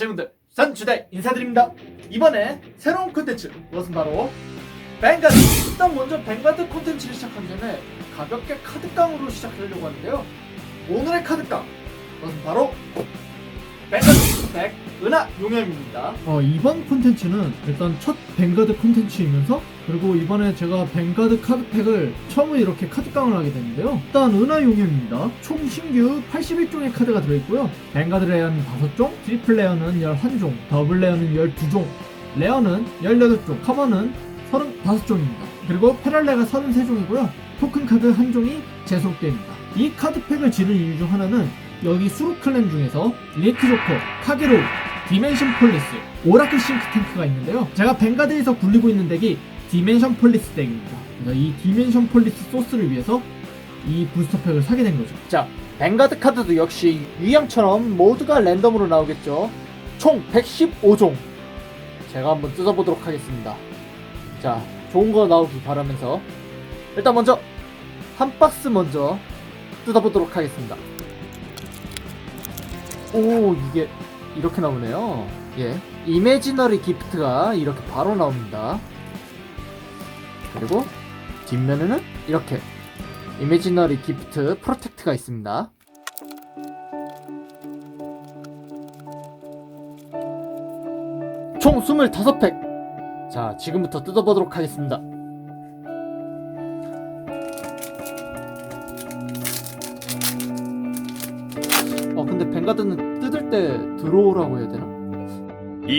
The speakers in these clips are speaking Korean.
제군들 선주대 인사드립니다. 이번에 새로운 콘텐츠 그것은 바로 뱅가드 일단 먼저 뱅가드 콘텐츠를 시작하기 전에 가볍게 카드깡으로 시작하려고 하는데요. 오늘의 카드깡 그것은 바로 뱅가드 백 은하 용염입니다 어, 이번 콘텐츠는 일단 첫 뱅가드 콘텐츠이면서 그리고 이번에 제가 뱅가드 카드팩을 처음으로 이렇게 카드깡을 하게 됐는데요. 일단 은하 용염입니다. 총 신규 81종의 카드가 들어있고요. 뱅가드 레어는 5종, 트리플 레어는 11종, 더블 레어는 12종, 레어는 18종, 커버는 35종입니다. 그리고 페랄레가 33종이고요. 토큰 카드 한 종이 제속됩니다. 이 카드팩을 지른 이유 중 하나는 여기 수루클랜 중에서 리에크 조커, 카게로, 디멘션 폴리스, 오라클 싱크탱크가 있는데요. 제가 뱅가드에서 굴리고 있는 덱이 디멘션 폴리스 덱입니다. 이 디멘션 폴리스 소스를 위해서 이 부스터팩을 사게 된 거죠. 자 뱅가드 카드도 역시 유형처럼 모두가 랜덤으로 나오겠죠 총 115종 제가 한번 뜯어보도록 하겠습니다 자 좋은 거 나오길 바라면서 일단 먼저 한 박스 먼저 뜯어보도록 하겠습니다 오 이게 이렇게 나오네요 예 이매지너리 기프트가 이렇게 바로 나옵니다 그리고 뒷면에는 이렇게 이매지너리 기프트 프로텍트가 있습니다. 총 25팩! 자, 지금부터 뜯어보도록 하겠습니다.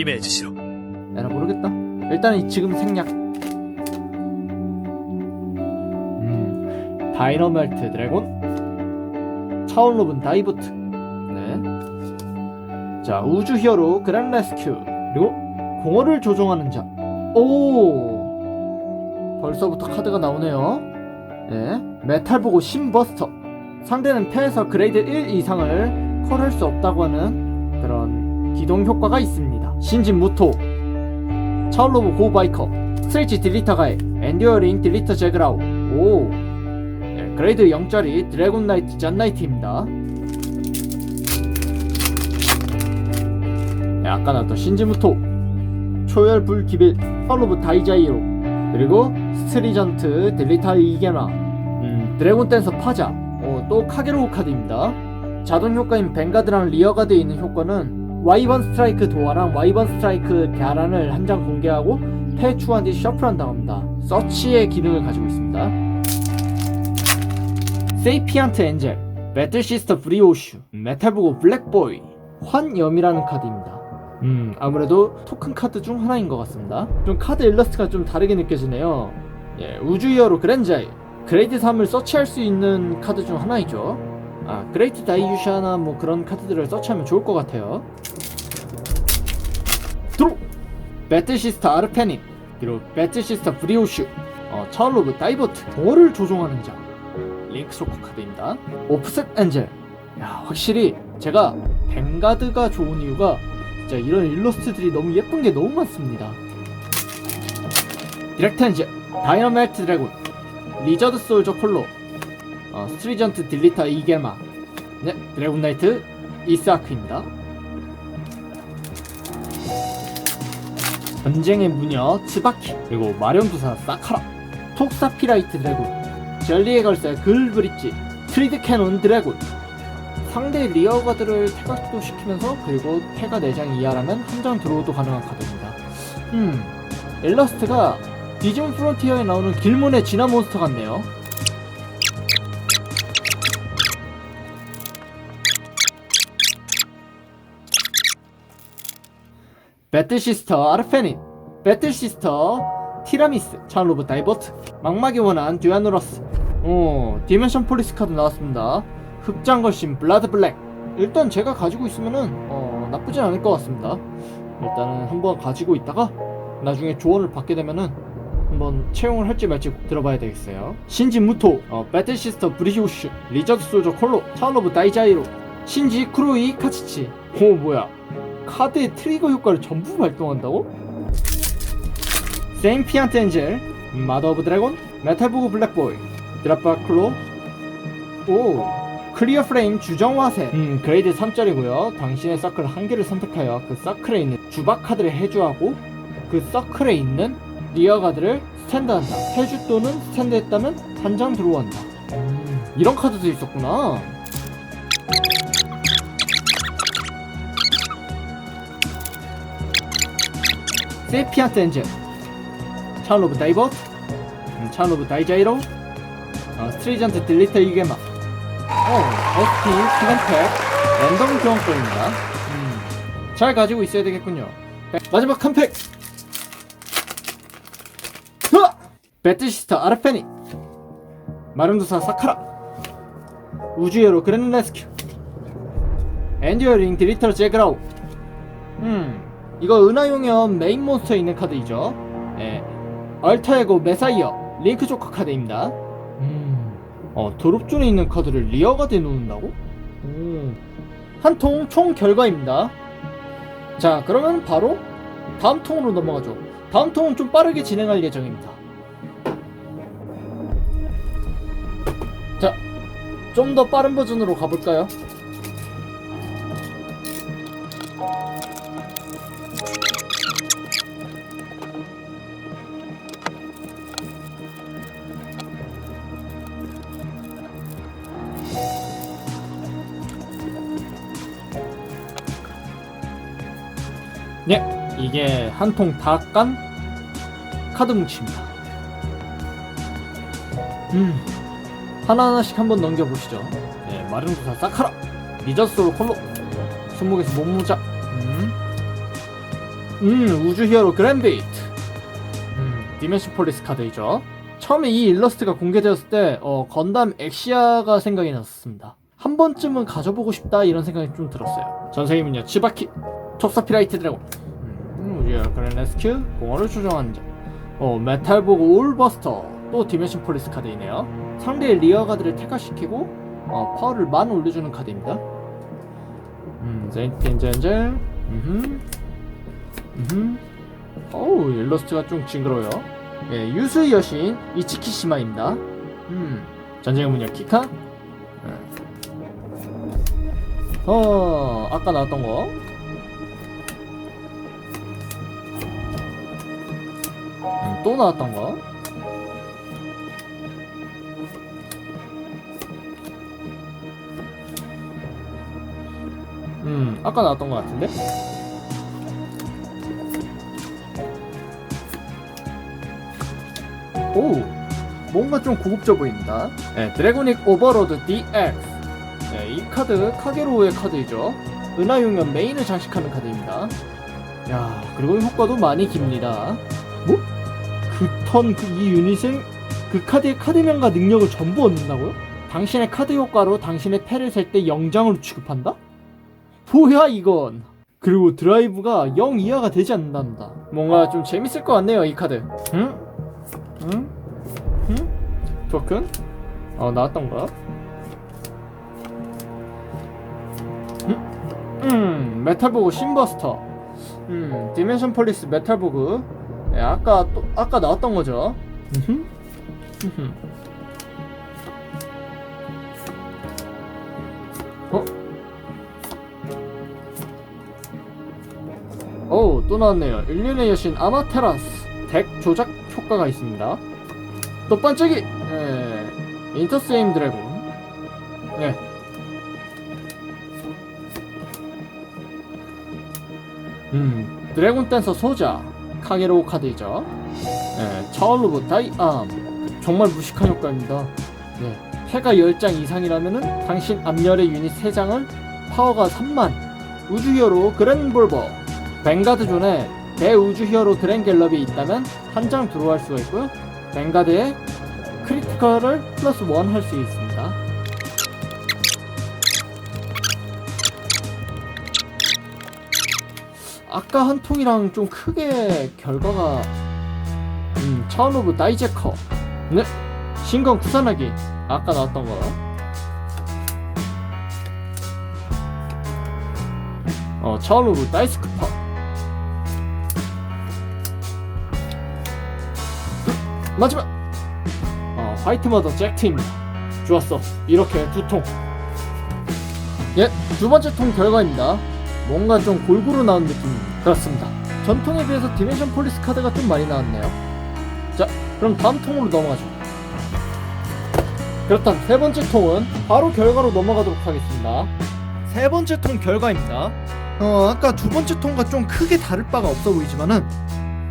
임해해 주시오. 에라 모르겠다. 일단은 지금 생략. 음, 다이너멜트 드래곤, 차올로븐 다이브트. 네. 자, 우주 히어로 그랜 레스큐 그리고 공허를 조종하는 자. 오, 벌써부터 카드가 나오네요. 네. 메탈 보고 신버스터. 상대는 패에서 그레이드 1 이상을 콜할 수 없다고 하는 그런 기동 효과가 있습니다. 신진 무토, 차올로브 고바이커 스트레이치 딜리터 가에 엔듀어링 딜리터 제그라우. 오. 네, 그레이드 0짜리 드래곤 나이트 잔나이트입니다. 네, 아까 나왔던 신지무토 초열 불기빌 팔로브 다이자이로 그리고 스트리전트 딜리터 이게나 음, 드래곤 댄서 파자. 어, 또 카게로우 카드입니다. 자동 효과인 뱅가드랑 리어가드에 있는 효과는 와이번 스트라이크 도어랑 와이번 스트라이크 갸란을 한 장 공개하고 패 추한 뒤 셔플한 당합니다. 서치의 기능을 가지고 있습니다. 세이피안트 엔젤, 배틀 시스터 브리오슈, 메탈보고 블랙보이, 환염이라는 카드입니다. 음, 아무래도 토큰 카드 중 하나인 것 같습니다. 좀 카드 일러스트가 좀 다르게 느껴지네요. 예, 우주 히어로 그랜자이, 그레이드 3을 서치할 수 있는 카드 중 하나이죠. 아, 그레이트 다이유샤나 뭐 그런 카드들을 서치하면 좋을 것 같아요. 배틀시스터 아르페닌 그리고 배틀시스터 브리오슈 어, 차올로브 다이버트 동어를 조종하는 자 링크 소커 카드입니다. 오프셋 엔젤 야 확실히 제가 뱅가드가 좋은 이유가 진짜 이런 일러스트들이 너무 예쁜 게 너무 많습니다. 디렉트 엔젤 다이너멜트 드래곤 리저드 솔저 콜로 어, 스트리전트 딜리터 이게마 네 드래곤 나이트 이스아크입니다 전쟁의 무녀 츠바키 그리고 마련부사 사카라 톡사피라이트 드래곤 젤리의 걸쇠 글브릿지 트리드 캐논 드래곤. 상대 리어가드를 태각도 시키면서 그리고 태가 4장 이하라면 한 장 드로우도 가능한 카드입니다. 음 일러스트가 디즘 프론티어에 나오는 길문의 진화 몬스터 같네요 배틀시스터 아르페닌 배틀시스터 티라미스 차로브 다이버트 망막이 원한 듀아누러스. 오 디멘션 폴리스 카드 나왔습니다. 흑장거신 블라드 블랙. 일단 제가 가지고 있으면은 어 나쁘진 않을 것 같습니다. 일단은 한번 가지고 있다가 나중에 조언을 받게 되면은 한번 채용을 할지 말지 들어봐야 되겠어요. 신지 무토 어, 배틀시스터 브리히우슈 리저드 소저 콜로 차로브 다이자이로 신지 크로이 카치치. 오 뭐야 카드의 트리거 효과를 전부 발동한다고? 세임피안트 엔젤, 마더 오브 드래곤, 메탈보그 블랙보이, 드라파 클로, 오, 클리어 프레임 주정 화세. 음 그레이드 3짜리고요. 당신의 서클 한 개를 선택하여 그 서클에 있는 주박 카드를 해주하고 그 서클에 있는 리어 가드를 스탠드한다. 해주 또는 스탠드했다면 한 장 들어온다. 음, 이런 카드도 있었구나 세피아트 엔젤. 차운 오브 다이버트 음, 차운 오브 다이자이로 어, 스트레이전트 딜리터 이게마 어, SP 시간팩 랜덤 교환권입니다. 음, 잘 가지고 있어야 되겠군요. 백- 마지막 한 팩! 으아! 배틀시스터 아르페니. 마름두사 사카라. 우주여로 그랜 레스큐. 엔듀어링 딜리터 제그라우. 음 이거 은하용염 메인 몬스터에 있는 카드이죠. 예. 얼타에고 메사이어 링크 조커 카드입니다. 음, 어 드롭존에 있는 카드를 리어가 돼놓는다고? 한통 총 결과입니다. 자 그러면 바로 다음 통으로 넘어가죠. 다음 통은 좀 빠르게 진행할 예정입니다. 자 좀 더 빠른 버전으로 가볼까요? 네, 이게 한 통 다 깐 카드 뭉치입니다. 음, 하나하나씩 한번 넘겨보시죠. 네, 마름구사 사카라, 리저스로 콜로, 손목에서 몸무자, 음, 음, 우주 히어로 그랜베이트, 음, 디멘션 폴리스 카드이죠. 처음에 이 일러스트가 공개되었을 때, 어, 건담 엑시아가 생각이 났습니다. 한 번쯤은 가져보고 싶다 이런 생각이 좀 들었어요. 전생이면요, 치바키, 톱사피라이트 드래곤 음, 우리가 그랜 레스큐 공허를 조정한 자 어, 메탈 보고 올버스터. 또 디멘션 폴리스 카드이네요. 상대의 리어 가드를 태가시키고 어, 파워를 만 올려주는 카드입니다. 음, 엔젤 음흠. 음흠. 어우 일러스트가 좀 징그러워요. 예, 유수의 여신 이치키시마입니다. 음, 전쟁의 문역 키카? 예. 어 아까 나왔던 거 또 나왔던 거. 음, 아까 나왔던 거 같은데? 오, 뭔가 좀 고급져 보입니다. 네, 드래고닉 오버로드 DX. 네, 이 카드 카게로우의 카드이죠. 은하용연 메인을 장식하는 카드입니다. 야, 그리고 효과도 많이 깁니다. 뭐? 그 턴 그 이 유닛을 그 카드의 카드명과 능력을 전부 얻는다고요? 당신의 카드 효과로 당신의 패를 셀 때 0장으로 취급한다? 뭐야 이건 그리고 드라이브가 0 이하가 되지 않는단다 뭔가 좀 재밌을 것 같네요 이 카드 응? 응? 응? 토큰? 어 나왔던 거야? 음, 음 메탈보그 신버스터 음 디멘션 폴리스 메탈보그 네, 아까 또 아까 나왔던 거죠. 어? 오, 또 나왔네요. 일륜의 여신 아마테라스 덱 조작 효과가 있습니다. 또 반짝이! 네. 인터스에임 드래곤. 네. 음, 드래곤 댄서 소자. 카게로 카드이죠. 네, 차올로브 다이암. 정말 무식한 효과입니다. 네, 패가 10장 이상이라면은 당신 앞열의 유닛 3장을 파워가 3만. 우주 히어로 그랜 볼버. 뱅가드 존에 대우주 히어로 그랜 갤럽이 있다면 한 장 들어갈 수가 있고요. 뱅가드에 크리티컬을 플러스 1 할 수 있습니다. 아까 한 통이랑 좀 크게 결과가 음, 차원 오브 다이제커. 네. 신건 구산하기. 아까 나왔던 거 어, 차원 오브 다이스크퍼. 음, 마지막! 어, 화이트 머더 잭트입니다 좋았어. 이렇게 두통. 예, 두 번째 통 결과입니다. 뭔가 좀 골고루 나온 느낌 그렇습니다. 전통에 비해서 디멘션 폴리스 카드가 좀 많이 나왔네요. 자, 그럼 다음 통으로 넘어가죠. 그렇다면 세 번째 통은 바로 결과로 넘어가도록 하겠습니다. 세 번째 통 결과입니다. 어, 아까 두 번째 통과 좀 크게 다를 바가 없어 보이지만은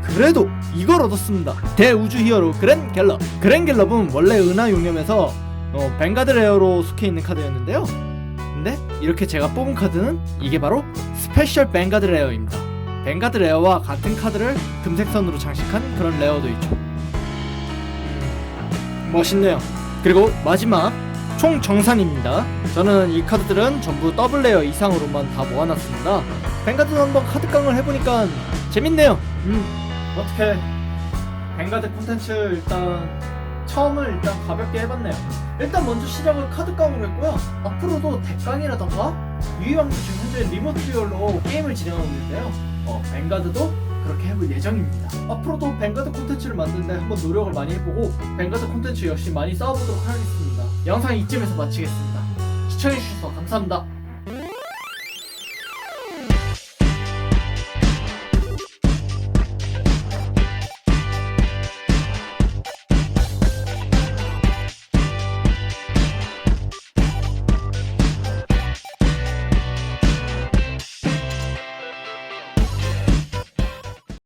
그래도 이걸 얻었습니다. 대우주 히어로 그랜 갤럽. 그랜 갤럽은 원래 은하 용염에서 어, 뱅가드 레어로 속해 있는 카드였는데요. 이렇게 제가 뽑은 카드는 이게 바로 스페셜 뱅가드 레어입니다. 뱅가드 레어와 같은 카드를 금색선으로 장식한 그런 레어도 있죠. 음, 멋있네요. 그리고 마지막 총 정산입니다. 저는 이 카드들은 전부 더블 레어 이상으로만 다 모아놨습니다. 뱅가드 한번 카드깡을 해보니까 재밌네요. 음, 어떻게 뱅가드 콘텐츠 일단 처음을 일단 가볍게 해봤네요. 일단 먼저 시작을 카드 깡으로 했고요. 앞으로도 덱깡이라던가 유희왕도 지금 현재 리모트 듀얼로 게임을 진행하고 있는데요. 어, 뱅가드도 그렇게 해볼 예정입니다. 앞으로도 뱅가드 콘텐츠를 만드는데 한번 노력을 많이 해보고 뱅가드 콘텐츠 역시 많이 쌓아보도록 하겠습니다. 영상 이쯤에서 마치겠습니다. 시청해주셔서 감사합니다.